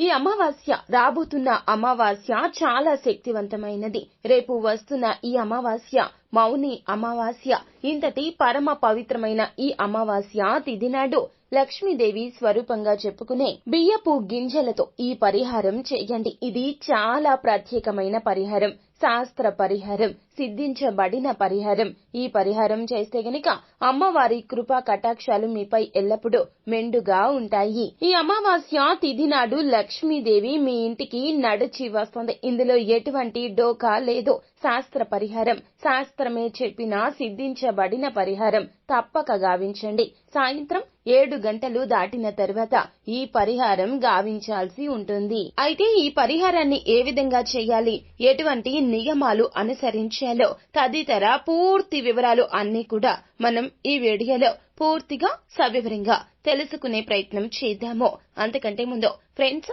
ఈ అమావాస్య రాబోతున్న అమావాస్య చాలా శక్తివంతమైనది. రేపు వస్తున్న ఈ అమావాస్య మౌని అమావాస్య ఇంతటి పరమ పవిత్రమైన ఈ అమావాస్య తిథి నాడు లక్ష్మీదేవి స్వరూపంగా చెప్పుకునే బియ్యపు గింజలతో ఈ పరిహారం చేయండి. ఇది చాలా ప్రత్యేకమైన పరిహారం శాస్త్ర పరిహారం సిద్ధించబడిన పరిహారం. ఈ పరిహారం చేస్తే గనుక అమ్మవారి కృపా కటాక్షాలు మీపై ఎల్లప్పుడూ మెండుగా ఉంటాయి. ఈ అమావాస్య తిథి నాడు లక్ష్మీదేవి మీ ఇంటికి నడిచి వస్తుంది. ఇందులో ఎటువంటి డోకా లేదు శాస్త్ర పరిహారం. శాస్త్రమే చెప్పిన సిద్ధించబడిన పరిహారం తప్పక గావించండి. సాయంత్రం ఏడు గంటలు దాటిన తర్వాత ఈ పరిహారం గావించాల్సి ఉంటుంది. అయితే ఈ పరిహారాన్ని ఏ విధంగా చేయాలి? ఎటువంటి నియమాలు అనుసరించాలో? తదితర పూర్తి వివరాలు అన్ని కూడా మనం ఈ వీడియోలో పూర్తిగా సవివరంగా తెలుసుకునే ప్రయత్నం చేద్దాము. అంతకంటే ముందు ఫ్రెండ్స్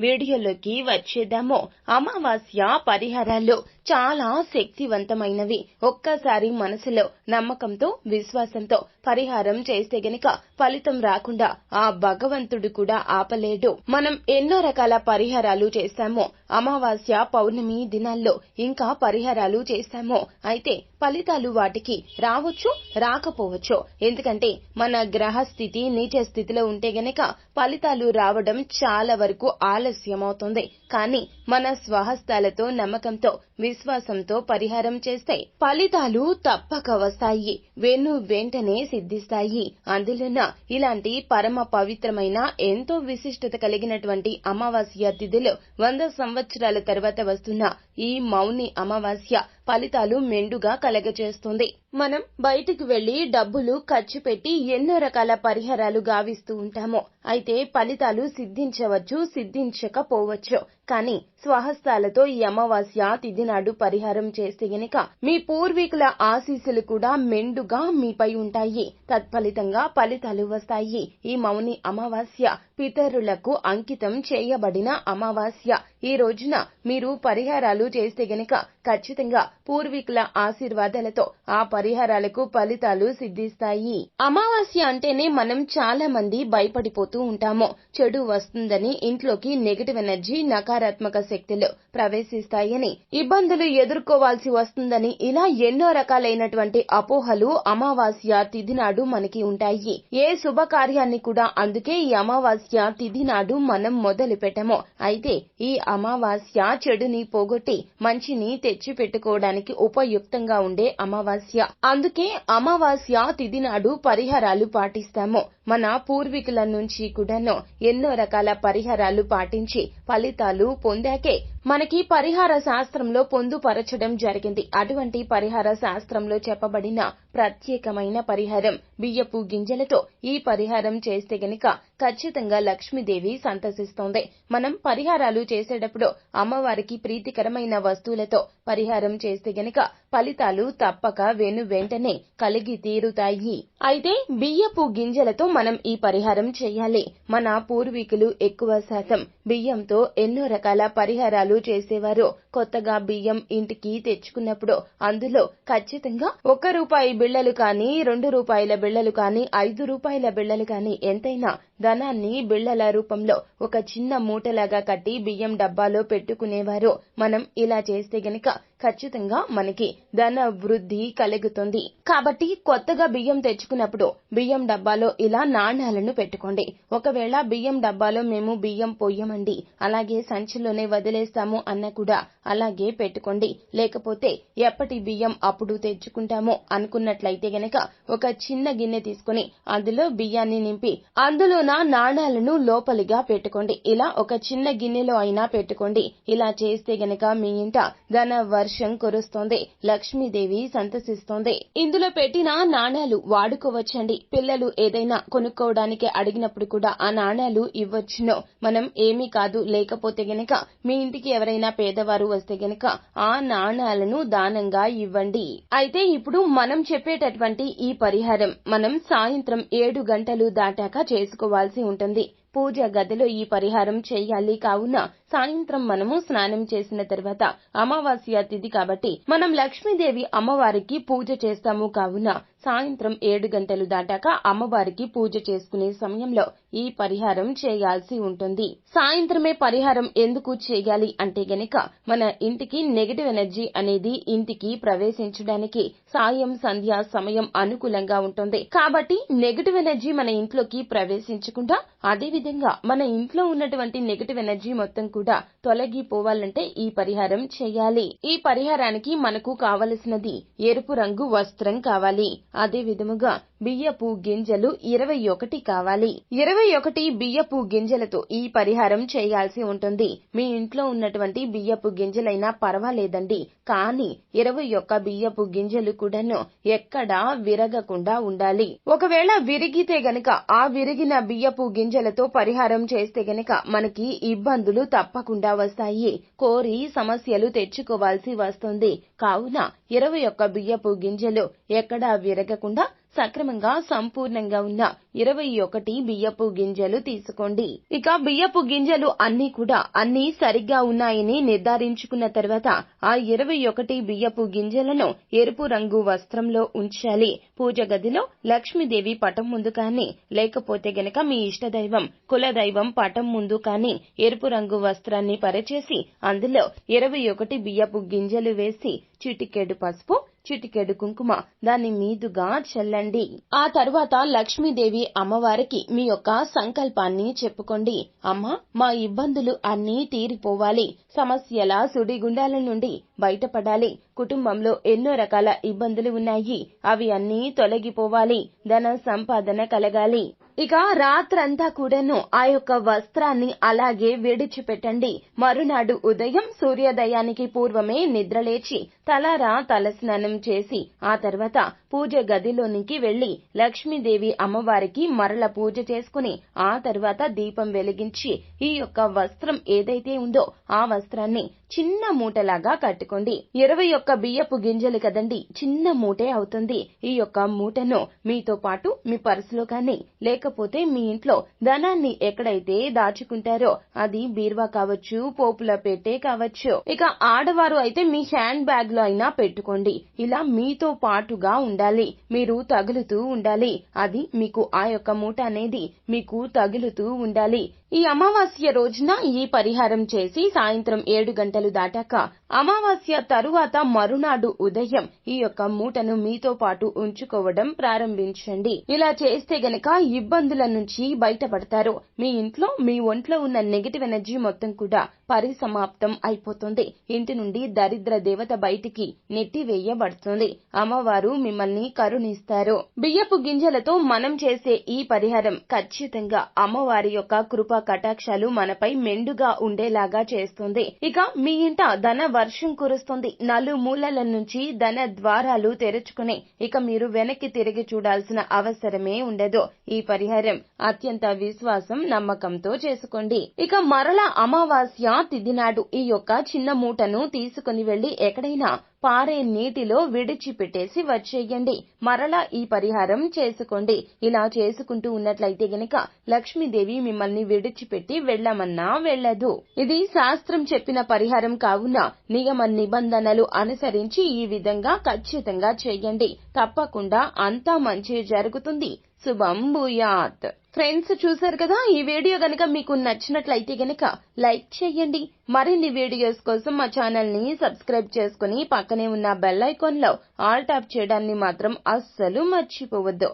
వీడియోలోకి వచ్చేద్దాము. అమావాస్య పరిహారాలు చాలా శక్తివంతమైనవి. ఒక్కసారి మనసులో నమ్మకంతో విశ్వాసంతో పరిహారం చేస్తే గనక ఫలితం రాకుండా ఆ భగవంతుడు కూడా ఆపలేడు. మనం ఎన్నో రకాల పరిహారాలు చేస్తాము. అమావాస్య పౌర్ణమి దినాల్లో ఇంకా పరిహారాలు చేస్తాము. అయితే ఫలితాలు వాటికి రావచ్చు రాకపోవచ్చు. ఎందుకంటే మన గ్రహ స్థితి నీచ స్థితిలో ఉంటే గనక ఫలితాలు రావడం చాలా వరకు ఆలస్యమవుతుంది. కానీ మన స్వహస్తాలతో నమ్మకంతో విశ్వాసంతో పరిహారం చేస్తే ఫలితాలు తప్పక వస్తాయి. వెను వెంటనే సిద్ధిస్తాయి. అందులోన ఇలాంటి పరమ పవిత్రమైన ఎంతో విశిష్టత కలిగినటువంటి అమావాస్య తిథిలో వంద సంవత్సరాల తర్వాత వస్తున్న ఈ మౌని అమావాస్య ఫలితాలు మెండుగా కలగజేస్తుంది. మనం బయటికి వెళ్ళి డబ్బులు ఖర్చు పెట్టి ఎన్నో రకాల పరిహారాలు గావిస్తూ ఉంటాము. అయితే ఫలితాలు సిద్ధించవచ్చు సిద్ధించకపోవచ్చు. కానీ స్వహస్తాలతో ఈ అమావాస్య తిథి నాడు పరిహారం చేస్తే గనుక మీ పూర్వీకుల ఆశీస్సులు కూడా మెండుగా మీపై ఉంటాయి. తత్ఫలితంగా ఫలితాలు వస్తాయి. ఈ మౌని అమావాస్య పితరులకు అంకితం చేయబడిన అమావాస్య. ఈ రోజున మీరు పరిహారాలు చేస్తే గనక ఖచ్చితంగా పూర్వీకుల ఆశీర్వాదాలతో ఆ పరిహారాలకు ఫలితాలు సిద్ధిస్తాయి. అమావాస్య అంటేనే మనం చాలా మంది భయపడిపోతూ ఉంటాము. చెడు వస్తుందని ఇంట్లోకి నెగటివ్ ఎనర్జీ నకారాత్మక శక్తులు ప్రవేశిస్తాయని ఇబ్బందులు ఎదుర్కోవాల్సి వస్తుందని ఇలా ఎన్నో రకాలైనటువంటి అపోహలు అమావాస్య తిథి నాడు మనకి ఉంటాయి. ఏ శుభకార్యాన్ని కూడా అందుకే ఈ అమావాస్య తిథి నాడు మనం మొదలు పెట్టము. అయితే ఈ అమావాస్య చెడుని పోగొట్టి మంచిని తెచ్చి పెట్టుకోవడానికి ఉపయుక్తంగా ఉండే అమావాస్య. అందుకే అమావాస్య తిథి నాడు పరిహారాలు పాటిస్తాము. మన పూర్వీకుల నుంచి కూడాను ఎన్నో రకాల పరిహారాలు పాటించి ఫలితాలు పొందాకే మనకి పరిహార శాస్త్రంలో పొందుపరచడం జరిగింది. అటువంటి పరిహార శాస్త్రంలో చెప్పబడిన ప్రత్యేకమైన పరిహారం బియ్యపు గింజలతో ఈ పరిహారం చేస్తే గనక ఖచ్చితంగా లక్ష్మీదేవి సంతసిస్తోంది. మనం పరిహారాలు చేసేటప్పుడు అమ్మవారికి ప్రీతికరమైన వస్తువులతో పరిహారం చేస్తే గనక ఫలితాలు తప్పక వెను వెంటనే కలిగి తీరుతాయి. అయితే బియ్యపు గింజలతో మనం ఈ పరిహారం చేయాలి. మన పూర్వీకులు ఎక్కువ శాతం బియ్యంతో ఎన్నో రకాల పరిహారాలు చేసేవారు. కొత్తగా బియ్యం ఇంటికి తెచ్చుకున్నప్పుడు అందులో ఖచ్చితంగా ఒక్క రూపాయి బిళ్ళలు కానీ రెండు రూపాయల బిళ్ళలు కానీ ఐదు రూపాయల బిళ్ళలు కానీ ఎంతైనా ధనాన్ని బిళ్ళల రూపంలో ఒక చిన్న మూటలాగా కట్టి బియ్యం డబ్బాలో పెట్టుకునేవారు. మనం ఇలా చేస్తే గనక ఖచ్చితంగా మనకి ధన వృద్ధి కలుగుతుంది. కాబట్టి కొత్తగా బియ్యం తెచ్చుకున్నప్పుడు బియ్యం డబ్బాలో ఇలా నాణాలను పెట్టుకోండి. ఒకవేళ బియ్యం డబ్బాలో మేము బియ్యం పొయ్యమండి అలాగే సంచిలోనే వదిలేస్తాము అన్న కూడా అలాగే పెట్టుకోండి. లేకపోతే ఎప్పటి బియ్యం అప్పుడు తెచ్చుకుంటాము అనుకున్నట్లయితే గనక ఒక చిన్న గిన్నె తీసుకుని అందులో బియ్యాన్ని నింపి అందులోన నాణాలను లోపలిగా పెట్టుకోండి. ఇలా ఒక చిన్న గిన్నెలో అయినా పెట్టుకోండి. ఇలా చేస్తే గనక మీ ఇంట ధన వర్షం కురుస్తోంది. లక్ష్మీదేవి సంతసిస్తోంది. ఇందులో పెట్టిన నాణ్యాలు వాడుకోవచ్చండి. పిల్లలు ఏదైనా కొనుక్కోవడానికి అడిగినప్పుడు కూడా ఆ నాణాలు ఇవ్వచ్చును. మనం ఏమీ కాదు. లేకపోతే గనక మీ ఇంటికి ఎవరైనా పేదవారు వస్తే గనక ఆ నాణాలను దానంగా ఇవ్వండి. అయితే ఇప్పుడు మనం చెప్పేటటువంటి ఈ పరిహారం మనం సాయంత్రం ఏడు గంటలు దాటాక చేసుకోవాల్సి ఉంటుంది. పూజ గదిలో ఈ పరిహారం చేయాలి. కావున సాయంత్రం మనము స్నానం చేసిన తర్వాత అమావాస్య తిథి కాబట్టి మనం లక్ష్మీదేవి అమ్మవారికి పూజ చేస్తాము. కావున సాయంత్రం ఏడు గంటలు దాటాక అమ్మవారికి పూజ చేసుకునే సమయంలో ఈ పరిహారం చేయాల్సి ఉంటుంది. సాయంత్రమే పరిహారం ఎందుకు చేయాలి అంటే గనక మన ఇంటికి నెగటివ్ ఎనర్జీ అనేది ఇంటికి ప్రవేశించడానికి సాయం సంధ్య సమయం అనుకూలంగా ఉంటుంది. కాబట్టి నెగటివ్ ఎనర్జీ మన ఇంట్లోకి ప్రవేశించకుండా అదే విధంగా మన ఇంట్లో ఉన్నటువంటి నెగటివ్ ఎనర్జీ మొత్తం కూడా తొలగిపోవాలంటే ఈ పరిహారం చేయాలి. ఈ పరిహారానికి మనకు కావలసినది ఎరుపు రంగు వస్త్రం కావాలి. అదే విధముగా బియ్యపు గింజలు ఇరవై ఒకటి కావాలి. ఇరవై ఒకటి బియ్యపు గింజలతో ఈ పరిహారం చేయాల్సి ఉంటుంది. మీ ఇంట్లో ఉన్నటువంటి బియ్యపు గింజలైనా పర్వాలేదండి. కానీ ఇరవై ఒక్క బియ్యపు గింజలు కూడాను ఎక్కడా విరగకుండా ఉండాలి. ఒకవేళ విరిగితే గనక ఆ విరిగిన బియ్యపు గింజలతో పరిహారం చేస్తే గనక మనకి ఇబ్బందులు తప్పకుండా వస్తాయి. కోరి సమస్యలు తెచ్చుకోవాల్సి వస్తుంది. కావున ఇరవై ఒక్క బియ్యపు గింజలు ఎక్కడా విరగకుండా సక్రమంగా సంపూర్ణంగా ఉన్న ఇరవై ఒకటి బియ్యపు గింజలు తీసుకోండి. ఇక బియ్యపు గింజలు అన్ని కూడా అన్ని సరిగ్గా ఉన్నాయని నిర్ధారించుకున్న తర్వాత ఆ ఇరవై ఒకటి బియ్యపు గింజలను ఎరుపు రంగు వస్త్రంలో ఉంచాలి. పూజ గదిలో లక్ష్మీదేవి పటం ముందు కానీ లేకపోతే గనక మీ ఇష్టదైవం కులదైవం పటం ముందు కానీ ఎరుపు రంగు వస్త్రాన్ని పరిచేసి అందులో ఇరవై ఒకటి బియ్యపు గింజలు వేసి చిటికెడు పసుపు చిటికెడు కుంకుమ. దాని మీదుగా చల్లండి. ఆ తర్వాత లక్ష్మీదేవి అమ్మవారికి మీ యొక్క సంకల్పాన్ని చెప్పుకోండి. అమ్మ మా ఇబ్బందులు అన్నీ తీరిపోవాలి. సమస్యల సుడిగుండాల నుండి బయటపడాలి. కుటుంబంలో ఎన్నో రకాల ఇబ్బందులు ఉన్నాయి. అవి అన్నీ తొలగిపోవాలి. ధన సంపాదన కలగాలి. ఇక రాత్రంతా కూడాను ఆ యొక్క వస్త్రాన్ని అలాగే విడిచిపెట్టండి. మరునాడు ఉదయం సూర్యోదయానికి పూర్వమే నిద్రలేచి తలారా తలస్నానం చేసి ఆ తర్వాత పూజ గదిలోనికి వెళ్ళి లక్ష్మీదేవి అమ్మవారికి మరల పూజ చేసుకుని ఆ తర్వాత దీపం వెలిగించి ఈ యొక్క వస్త్రం ఏదైతే ఉందో ఆ వస్త్రాన్ని చిన్న మూటలాగా కట్టుకోండి ఇరవై ఒక్క బియ్యపు గింజలు కదండి చిన్న మూటే అవుతుంది. ఈ యొక్క మూటను మీతో పాటు మీ పర్సులో కానీ లేకపోతే మీ ఇంట్లో ధనాన్ని ఎక్కడైతే దాచుకుంటారో అది బీర్వా కావచ్చు పోపుల పెట్టే కావచ్చు. ఇక ఆడవారు అయితే మీ హ్యాండ్ బ్యాగ్లో అయినా పెట్టుకోండి. ఇలా మీతో పాటుగా ఉండాలి. మీరు తగులుతూ ఉండాలి. అది మీకు ఆ యొక్క మూట అనేది మీకు తగులుతూ ఉండాలి. ఈ అమావాస్య రోజున ఈ పరిహారం చేసి సాయంత్రం ఏడు గంటలు దాటాక అమావాస్య తరువాత మరునాడు ఉదయం ఈ యొక్క మూటను మీతో పాటు ఉంచుకోవడం ప్రారంభించండి. ఇలా చేస్తే గనక ఇబ్బందుల నుంచి బయటపడతారు. మీ ఇంట్లో మీ ఒంట్లో ఉన్న నెగటివ్ ఎనర్జీ మొత్తం కూడా పరిసమాప్తం అయిపోతుంది. ఇంటి నుండి దరిద్ర దేవత బయటికి నెట్టివేయబడుతుంది. అమ్మవారు మిమ్మల్ని కరుణిస్తారు. బియ్యపు గింజలతో మనం చేసే ఈ పరిహారం ఖచ్చితంగా అమ్మవారి యొక్క కృప కటాక్షాలు మనపై మెండుగా ఉండేలాగా చేస్తుంది. ఇక మీ ఇంట ధన వర్షం కురుస్తుంది. నలుమూలల నుంచి ధన ద్వారాలు తెరుచుకుని ఇక మీరు వెనక్కి తిరిగి చూడాల్సిన అవసరమే ఉండదు. ఈ పరిహారం అత్యంత విశ్వాసం నమ్మకంతో చేసుకోండి. ఇక మరల అమావాస్య తిథి ఈ యొక్క చిన్న మూటను తీసుకుని వెళ్ళి ఎక్కడైనా పారే నీటిలో విడిచిపెట్టేసి వచ్చేయండి. మరలా ఈ పరిహారం చేసుకోండి. ఇలా చేసుకుంటూ ఉన్నట్లయితే గనక లక్ష్మీదేవి మిమ్మల్ని విడిచిపెట్టి వెళ్ళమన్నా వెళ్ళదు. ఇది శాస్త్రం చెప్పిన పరిహారం కావున నియమ నిబంధనలు అనుసరించి ఈ విధంగా ఖచ్చితంగా చేయండి. తప్పకుండా అంతా మంచి జరుగుతుంది. శుభం భూయాత్. ఫ్రెండ్స్ చూసారు కదా ఈ వీడియో గనక మీకు నచ్చినట్లయితే గనక లైక్ చేయండి. మరిన్ని వీడియోస్ కోసం మా ఛానల్ని సబ్స్క్రైబ్ చేసుకుని పక్కనే ఉన్న బెల్ ఐకాన్లో ఆల్ టాప్ చేయడాన్ని మాత్రం అస్సలు మర్చిపోవద్దు.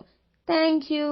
Thank you.